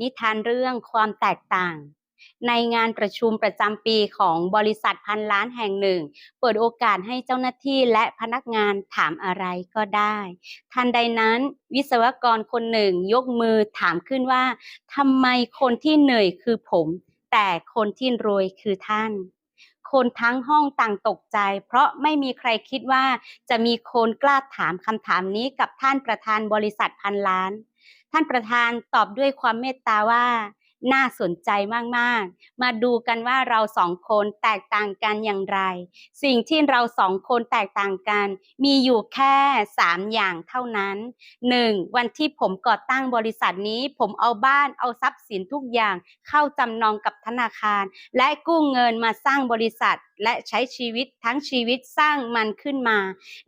นิทานเรื่องความแตกต่าง ในงานประชุมประจำปีของบริษัทพันล้านแห่งหนึ่ง เปิดโอกาสให้เจ้าหน้าที่และพนักงานถามอะไรก็ได้ ทันใดนั้นวิศวกรคนหนึ่งยกมือถามขึ้นว่าทำไมคนที่เหนื่อยคือผม แต่คนที่รวยคือท่านคนทั้งห้องต่างตกใจ เพราะไม่มีใครคิดว่าจะมีคนกล้าถามคำถามนี้กับท่านประธานบริษัทพันล้าน ท่านประธานตอบด้วยความเมตตาว่าน่าสนใจมาก ๆ มาดูกันว่าเราสองคนแตกต่างกันอย่างไร สิ่งที่เราสองคนแตกต่างกัน มีอยู่แค่สามอย่างเท่านั้นหนึ่งวันที่ผมก่อตั้งบริษัทนี้ ผมเอาบ้านเอาทรัพย์สินทุกอย่าง เข้าจำนองกับธนาคาร และกู้เงินมาสร้างบริษัท และใช้ชีวิตทั้งชีวิตสร้างมันขึ้นมา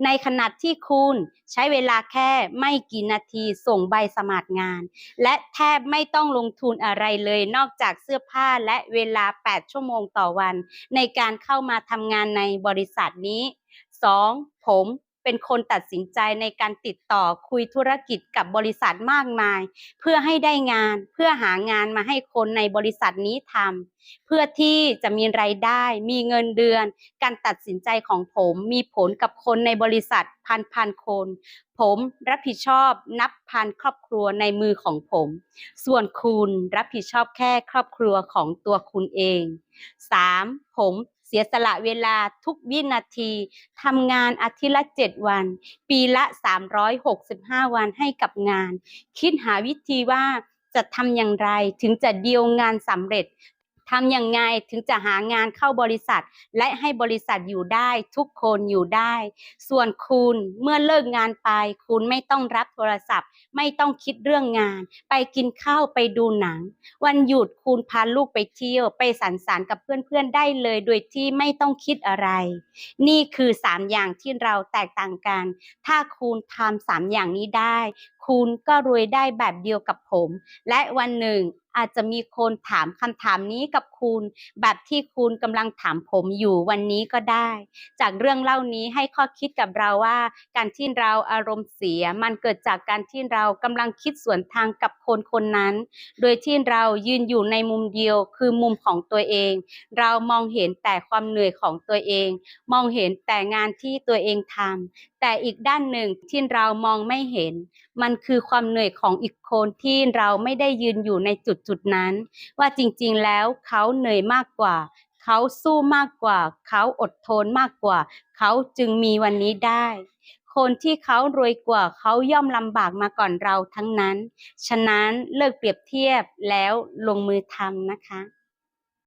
ในขณะที่คุณใช้เวลาแค่ไม่กี่นาทีส่งใบสมัครงาน และแทบไม่ต้องลงทุนอะไรเลยนอกจากเสื้อผ้าและเวลา 8 ชั่วโมงต่อวัน ในการเข้ามาทำงานในบริษัทนี้ 2. ผม เป็นคนตัดสินใจในการติดต่อคุยธุรกิจกับบริษัทมากมาย เพื่อให้ได้งานเพื่อหางานมาให้คนในบริษัทนี้ทำเพื่อที่จะมีไรายได้ มีเงินเดือน การตัดสินใจของผมมีผลกับคนในบริษัทพันพันคน ผมรับผิดชอบนับพันครอบครัวในมือของผม ส่วนคุณรับผิดชอบแค่ครอบครัวของตัวคุณเอง 3. ผม เสียสละเวลาทุกวินาทีทำงานอาทิตย์ละ7วัน ปีละ 365 วันให้กับงาน คิดหาวิธีว่าจะทำอย่างไรถึงจะเดียวงานสำเร็จ ทำยังไงถึงจะหางานเข้าบริษัท และให้บริษัทอยู่ได้ทุกคนอยู่ได้ ส่วนคุณเมื่อเลิกงานไป คุณไม่ต้องรับโทรศัพท์ ไม่ต้องคิดเรื่องงาน ไปกินข้าวไปดูหนัง วันหยุดคุณพาลูกไปเที่ยว ไปสังสรรค์กับเพื่อนๆได้เลย โดยที่ไม่ต้องคิดอะไร นี่คือสามอย่างที่เราแตกต่างกัน ถ้าคุณทำสามอย่างนี้ได้คุณก็รวยได้แบบเดียวกับผม และวันหนึ่งอาจจะมีคนถามคำถามนี้กับคุณ แบบที่คุณกำลังถามผมอยู่วันนี้ก็ได้ จากเรื่องเล่านี้ให้ข้อคิดกับเราว่า การที่เราอารมณ์เสีย มันเกิดจากการที่เรากำลังคิดสวนทางกับคนคนนั้น โดยที่เรายืนอยู่ในมุมเดียวคือมุมของตัวเอง เรามองเห็นแต่ความเหนื่อยของตัวเอง มองเห็นแต่งานที่ตัวเองทำ แต่อีกด้านหนึ่งที่เรามองไม่เห็น มันคือความเหนื่อยของอีกคนที่เราไม่ได้ยืนอยู่ในจุดจุดนั้น ว่าจริงๆแล้วเขาเหนื่อยมากกว่า เขาสู้มากกว่า เขาอดทนมากกว่า เขาจึงมีวันนี้ได้ คนที่เขารวยกว่าเขาย่อมลำบากมาก่อนเราทั้งนั้น ฉะนั้นเลิกเปรียบเทียบแล้วลงมือทำนะคะ